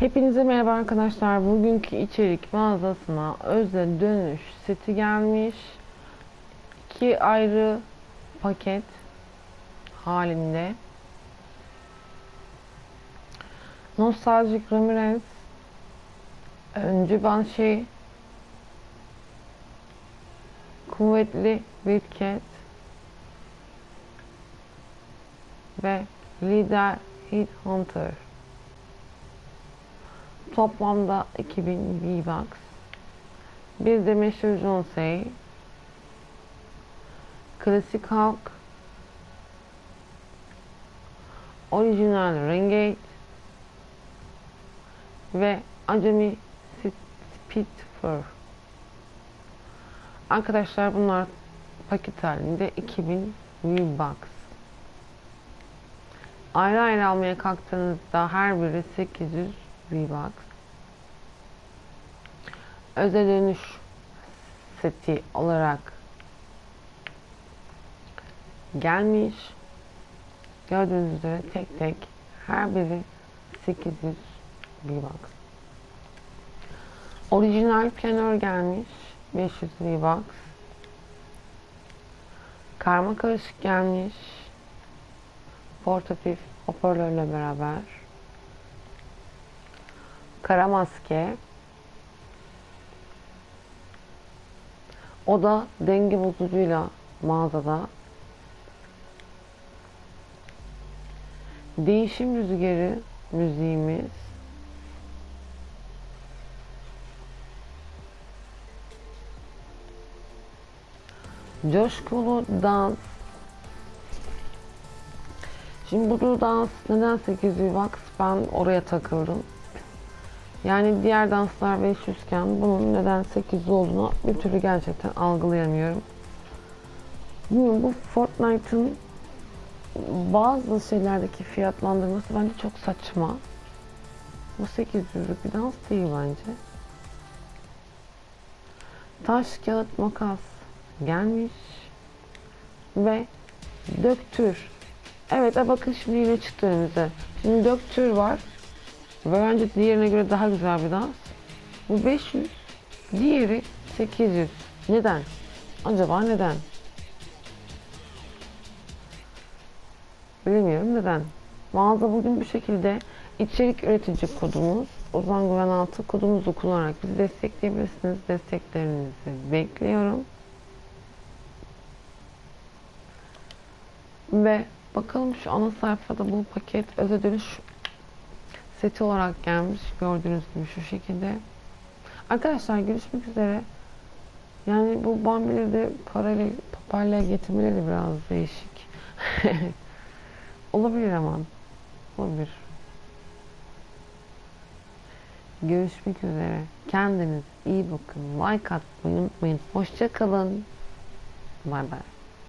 Hepinize merhaba arkadaşlar. Bugünkü içerik mağazasına özel dönüş seti gelmiş. İki ayrı paket halinde. Nostalgic Ramirez Öncü Banshee Kuvvetli Wildcat ve Lider Heat Hunter Toplamda 2000 V-Bucks. Bir de meşhur Jonsei. Klasik Hulk. Orijinal Renegade. Ve Acemi Spitfire. Arkadaşlar bunlar paket halinde 2000 V-Bucks. Ayrı ayrı almaya kalktığınızda her biri 800 V-Bucks. Özel dönüş seti olarak gelmiş. Gördüğünüz üzere tek tek her biri 800 V-Bucks. Orijinal planör gelmiş. 500 V-Bucks. Karma karışık gelmiş. Portatif hoparlörle beraber. Kara maske. O da denge bozucuyla mağazada. Değişim rüzgarı müziğimiz. Coşkulu dans. Şimdi bu dans neden 800 bucks? Ben oraya takıldım. Yani diğer danslar 500 iken bunun neden 800 olduğunu bir türlü gerçekten algılayamıyorum. Bilmiyorum, bu Fortnite'ın bazı şeylerdeki fiyatlandırması bence çok saçma. Bu 800'lük bir dans değil bence. Taş, kağıt, makas gelmiş. Ve döktür. Evet e bakın şimdi yine çıktı önümüze. Şimdi döktür var. Ve bence diğerine göre daha güzel bir dans. Bu 500. Diğeri 800. Neden? Acaba neden? Bilmiyorum neden. Mağaza bugün bu şekilde içerik üretici kodumuz Ozan Güven Altı kodumuzu kullanarak bizi destekleyebilirsiniz. Desteklerinizi bekliyorum. Ve bakalım şu ana sayfada bu paket özel dönüş seti olarak gelmiş. Gördüğünüz gibi şu şekilde. Arkadaşlar görüşmek üzere. Yani bu bambileri de parayla, papayla getirmeleri de biraz değişik. Olabilir ama. Olabilir. Görüşmek üzere. Kendiniz iyi bakın. Like atmayı unutmayın. Hoşça kalın. Bay bay.